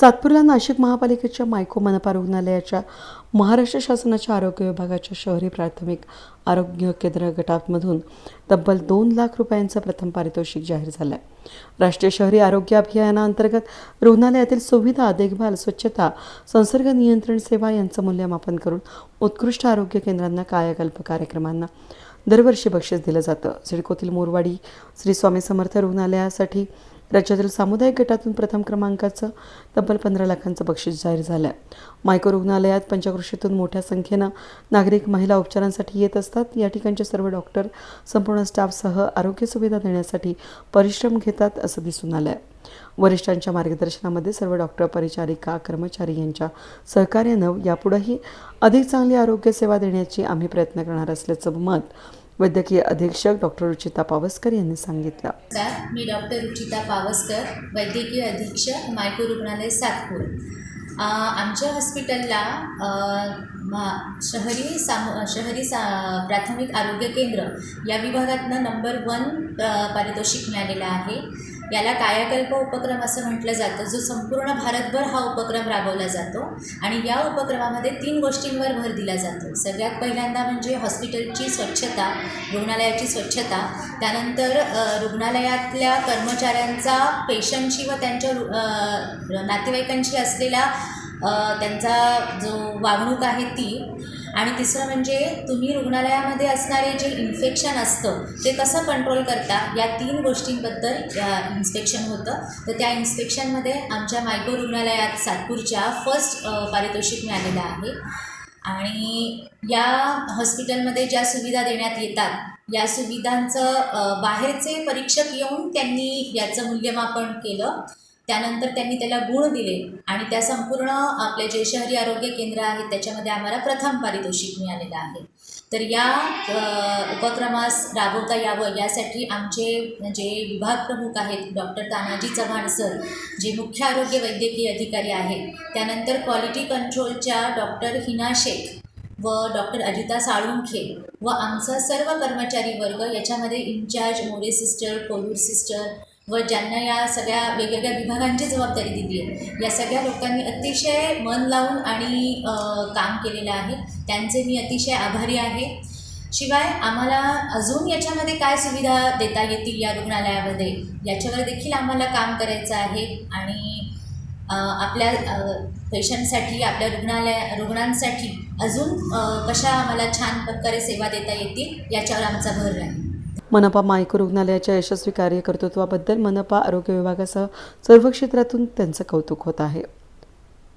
सातपूरला नाशिक महापालिकेच्या मायको मनपा रुग्णालयाच्या महाराष्ट्र शासनाच्या आरोग्य विभागाच्या शहरी प्राथमिक आरोग्य केंद्र गटामधून तब्बल दोन लाख रुपयांचं प्रथम पारितोषिक जाहीर झालं आहे राष्ट्रीय शहरी आरोग्य अभियानाअंतर्गत रुग्णालयातील सुविधा देखभाल स्वच्छता संसर्ग नियंत्रण सेवा यांचं मूल्यमापन करून उत्कृष्ट आरोग्य केंद्रांना कायाकल्प कार्यक्रमांना दरवर्षी बक्षीस दिलं जातं. सिडकोतील मोरवाडी श्री स्वामी समर्थ रुग्णालयासाठी राज्यातील सामुदायिक गटातून प्रथम क्रमांकाचं तब्बल पंधरा लाखांचं बक्षीस जाहीर झालं. आहे मायको रुग्णालयात पंचकृषीतून मोठ्या संख्येनं नागरिक महिला उपचारांसाठी येत असतात. या ठिकाणचे सर्व डॉक्टर संपूर्ण स्टाफसह आरोग्य सुविधा देण्यासाठी परिश्रम घेतात असं दिसून आलं आहे वरिष्ठांच्या मार्गदर्शनामध्ये सर्व डॉक्टर परिचारिका कर्मचारी यांच्या सहकार्यानं यापुढेही अधिक चांगली आरोग्य सेवा देण्याची आम्ही प्रयत्न करणार असल्याचं मत वैद्यकीय अधीक्षक डॉक्टर रुचिता पावसकर यांनी सांगितलं. मी डॉक्टर रुचिता पावसकर वैद्यकीय अधीक्षक मायको रुग्णालय सातपूर. आमच्या हॉस्पिटलला मा- शहरी सामू शहरी सा प्राथमिक आरोग्य केंद्र या विभागातनं नंबर वन पारितोषिक मिळालेलं आहे. याला कायाकल्प उपक्रम असं म्हटलं जातं. जो संपूर्ण भारतभर हा उपक्रम राबवला जातो आणि या उपक्रमामध्ये तीन गोष्टींवर भर दिला जातो. सगळ्यात पहिल्यांदा म्हणजे हॉस्पिटलची स्वच्छता रुग्णालयाची स्वच्छता त्यानंतर रुग्णालयातल्या कर्मचाऱ्यांचा पेशंटशी व त्यांच्या रु- नातेवाईकांशी असलेला त्यांचा जो वागणूक आहे ती आणि तिसरं म्हणजे तुम्ही रुग्णालयामध्ये असणारे जे इन्फेक्शन असतं ते कसं कंट्रोल करता या तीन गोष्टींबद्दल इन्स्पेक्शन होतं. तर त्या इन्स्पेक्शनमध्ये आमच्या मायको रुग्णालयात सातपूरच्या फर्स्ट पारितोषिक मिळालेलं आहे. आणि या हॉस्पिटलमध्ये ज्या सुविधा देण्यात येतात या सुविधांचं बाहेरचे परीक्षक येऊन त्यांनी याचं मूल्यमापन केलं. त्यानंतर त्यांनी त्याला गुण दिले आणि त्या संपूर्ण आपले जे शहरी आरोग्य केंद्र आहेत त्याच्यामध्ये आम्हाला प्रथम पारितोषिक मिळालेलं आहे. तर या उपक्रमास राबवता यावं यासाठी आमचे जे विभाग प्रमुख आहेत डॉक्टर तानाजी चव्हाण सर जे मुख्य आरोग्य वैद्यकीय अधिकारी आहेत त्यानंतर क्वालिटी कंट्रोलच्या डॉक्टर हिना शेख व डॉक्टर अजिता साळुंखे व आमचा सर्व कर्मचारी वर्ग याच्यामध्ये incharge More sister Kolur sister व ज्यांना या सगळ्या वेगवेगळ्या विभागांची जबाबदारी दिली आहे. या सगळ्या लोकांनी अतिशय मन लावून आणि काम केलेलं आहे. त्यांचे मी अतिशय आभारी आहे. शिवाय आम्हाला अजून याच्यामध्ये काय सुविधा देता येतील या रुग्णालयामध्ये याच्यावर देखील आम्हाला काम करायचं आहे. आणि आपल्या पेशंटसाठी आपल्या रुग्णालया रुग्णांसाठी अजून कशा आम्हाला छान प्रकारे सेवा देता येतील याच्यावर आमचा भर राहील. मनपा मायको रुग्णालयाच्या यशस्वी कार्यकर्तृत्वाबद्दल मनपा आरोग्य विभागासह सर्व क्षेत्रातून त्यांचं कौतुक होत आहे.